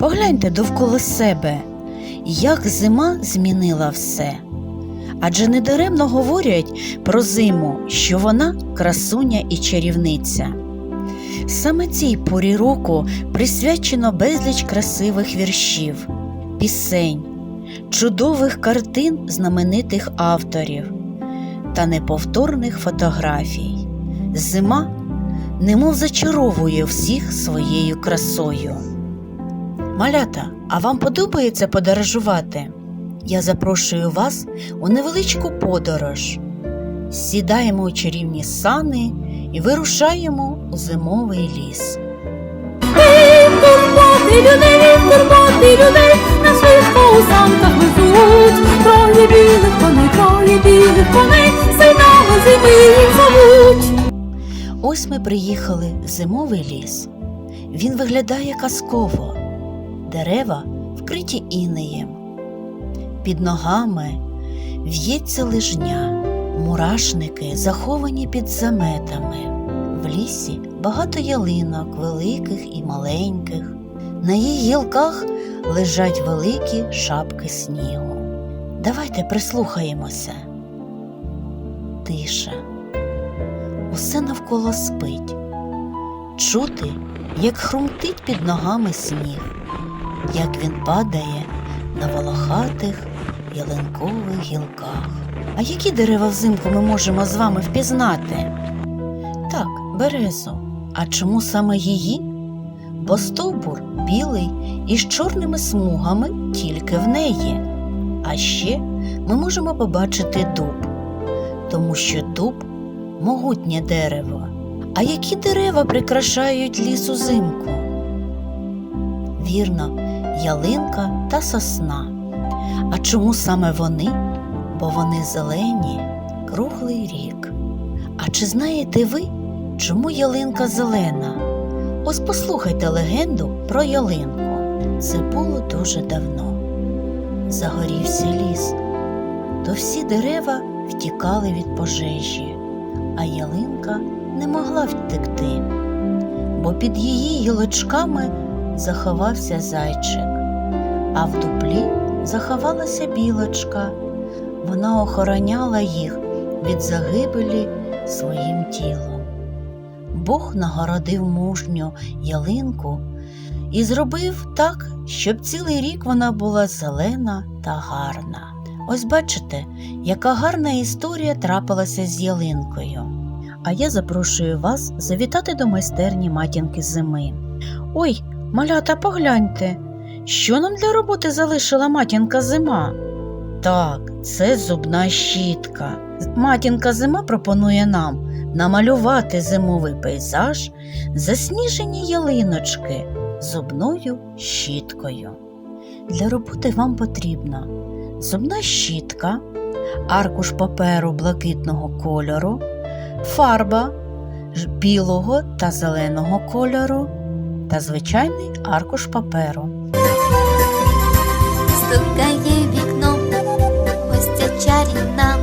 Погляньте довкола себе, як зима змінила все. Адже недаремно говорять про зиму, що вона красуня і чарівниця. Саме цій порі року присвячено безліч красивих віршів, пісень, чудових картин знаменитих авторів та неповторних фотографій. Зима немов зачаровує всіх своєю красою. Малята, а вам подобається подорожувати? Я запрошую вас у невеличку подорож. Сідаємо у чарівні сани і вирушаємо у зимовий ліс. Турботи людей, турботи людей, на швидко у везуть. Троє білих коней, троє білих коней, синами зими їх зовуть. Ось ми приїхали в зимовий ліс. Він виглядає казково. Дерева вкриті інеєм. Під ногами в'ється лижня, мурашники заховані під заметами. В лісі багато ялинок, великих і маленьких. На її гілках лежать великі шапки снігу. Давайте прислухаємося. Тиша. Усе навколо спить. Чути, як хрумтить під ногами сніг, як він падає на волохатих ялинкових гілках. А які дерева взимку ми можемо з вами впізнати? Так, березу. А чому саме її? Бо стовбур білий і з чорними смугами тільки в неї. А ще ми можемо побачити дуб, тому що дуб могутнє дерево. А які дерева прикрашають ліс узимку? Вірно, ялинка та сосна. А чому саме вони? Бо вони зелені круглий рік. А чи знаєте ви, чому ялинка зелена? Ось послухайте легенду про ялинку. Це було дуже давно. Загорівся ліс, то всі дерева втікали від пожежі, а ялинка не могла втекти, бо під її гілочками заховався зайчик, а в дуплі заховалася білочка. Вона охороняла їх від загибелі своїм тілом. Бог нагородив мужню ялинку і зробив так, щоб цілий рік вона була зелена та гарна. Ось бачите, яка гарна історія трапилася з ялинкою. А я запрошую вас завітати до майстерні матінки зими. Ой, малята, погляньте, що нам для роботи залишила матінка зима? Так, це зубна щітка. Матінка зима пропонує нам намалювати зимовий пейзаж, засніжені ялиночки зубною щіткою. Для роботи вам потрібна зубна щітка, аркуш паперу блакитного кольору, фарба білого та зеленого кольору та звичайний аркуш паперу. Стукає вікно, гостя чарівна,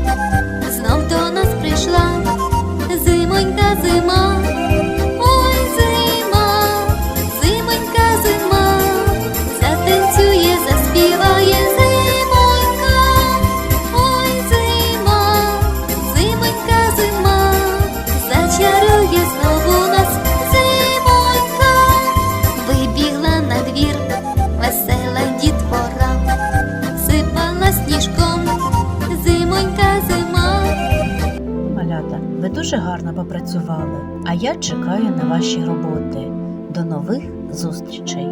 ви дуже гарно попрацювали, а я чекаю на ваші роботи. До нових зустрічей!